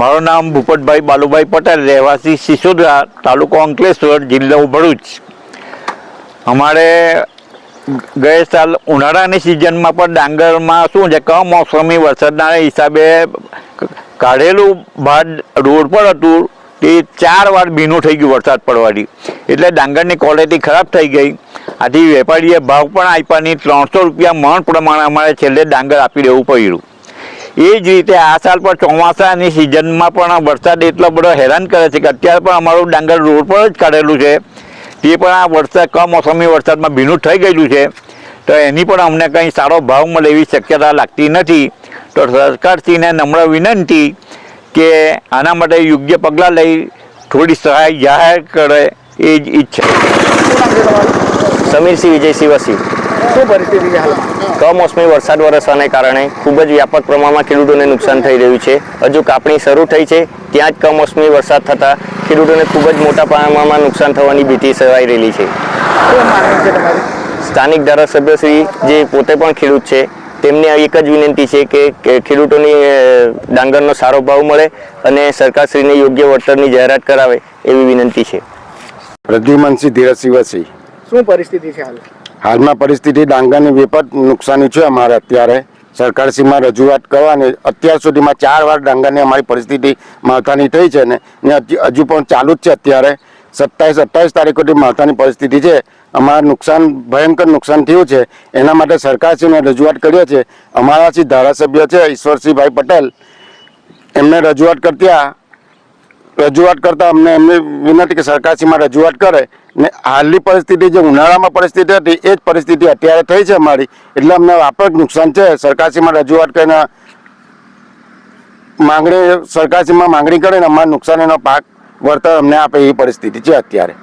મારું નામ ભૂપતભાઈ બાલુભાઈ પટેલ, રહેવાસી સિસોદરા, તાલુકો અંકલેશ્વર, જિલ્લો ભરૂચ. અમારે ગયે સાલ ઉનાળાની સિઝનમાં પણ ડાંગરમાં શું છે, કમોસમી વરસાદના હિસાબે કાઢેલું ભાત રોડ પર હતું, તે ચાર વાર ભીનું થઈ ગયું વરસાદ પડવાથી. એટલે ડાંગરની ક્વોલિટી ખરાબ થઈ ગઈ. આથી વેપારીએ ભાવ પણ આપ્યા નહીં, ત્રણસો રૂપિયા મણ પ્રમાણે અમારે છેલ્લે ડાંગર આપી દેવું પડ્યું. એ જ રીતે આ સાલ પણ ચોમાસાની સિઝનમાં પણ વરસાદ એટલો બધો હેરાન કરે છે કે અત્યારે પણ અમારું ડાંગર રોડ પર જ કાઢેલું છે. તે પણ આ વરસાદ કમોસમી વરસાદમાં ભીનું થઈ ગયેલું છે. તો એની પણ અમને કંઈ સારો ભાવ મળે એવી શક્યતા લાગતી નથી. તો સરકારશ્રીને નમ્ર વિનંતી કે આના માટે યોગ્ય પગલાં લઈ થોડી સહાય જાહેર કરે એ જ ઈચ્છા. સમીરસિંહ વિજયસિંહ વસી. શું પરિસ્થિતિ છે હાલમાં? કમોસમી વરસાદ વરસવાને કારણે ખૂબ જ વ્યાપક પ્રમાણમાં ખેડૂતોને નુકસાન થઈ રહ્યું છે. હજુ કાપણી શરૂ થઈ છે ત્યાં જ કમોસમી વરસાદ થતાં ખેડૂતોને ખૂબ જ મોટા પ્રમાણમાં નુકસાન થવાની ભીતિ સેવાઈ રહેલી છે. સ્થાનિક ધારાસભ્ય શ્રી જે પોતે પણ ખેડૂત છે તેમને એક જ વિનંતી છે કે કે ખેડૂતોની ડાંગરનો સારો ભાવ મળે અને સરકારશ્રીને યોગ્ય વળતરની જાહેરાત કરાવે એવી વિનંતી છે. પ્રદ્યુમનસિંહ ધીરજ શિવસિંહ શું પરિસ્થિતિ છે હાલ હાલમાં પરિસ્થિતિ ડાંગરની વિપત નુકસાની છે અમારે અત્યારે. સરકારશ્રીમાં રજૂઆત કરવાની અત્યાર સુધીમાં ચાર વાર ડાંગરની અમારી પરિસ્થિતિ માવઠાની થઈ છે ને હજુ પણ ચાલુ જ છે અત્યારે. સત્તાવીસ અઠ્ઠાવીસ તારીખોથી માવઠાની પરિસ્થિતિ છે. અમારા નુકસાન, ભયંકર નુકસાન થયું છે. એના માટે સરકારશ્રીને રજૂઆત કરીએ છીએ. અમારા જે ધારાસભ્ય છે ઈશ્વરસિંહભાઈ પટેલ. એમને રજૂઆત કરતા રજૂઆત કરતા અમને એમની વિનંતી કે સરકારશ્રીમાં રજૂઆત કરે ને હાલની પરિસ્થિતિ જે ઉનાળામાં પરિસ્થિતિ હતી, એ જ પરિસ્થિતિ અત્યારે થઈ છે અમારી. એટલે અમને વ્યાપક નુકસાન છે. સરકારશ્રીમાં રજૂઆત કરીને માંગણી સરકારશ્રીમાં માંગણી કરીને અમારા નુકસાનીનો પાક વળતર અમને આપે એવી પરિસ્થિતિ છે અત્યારે.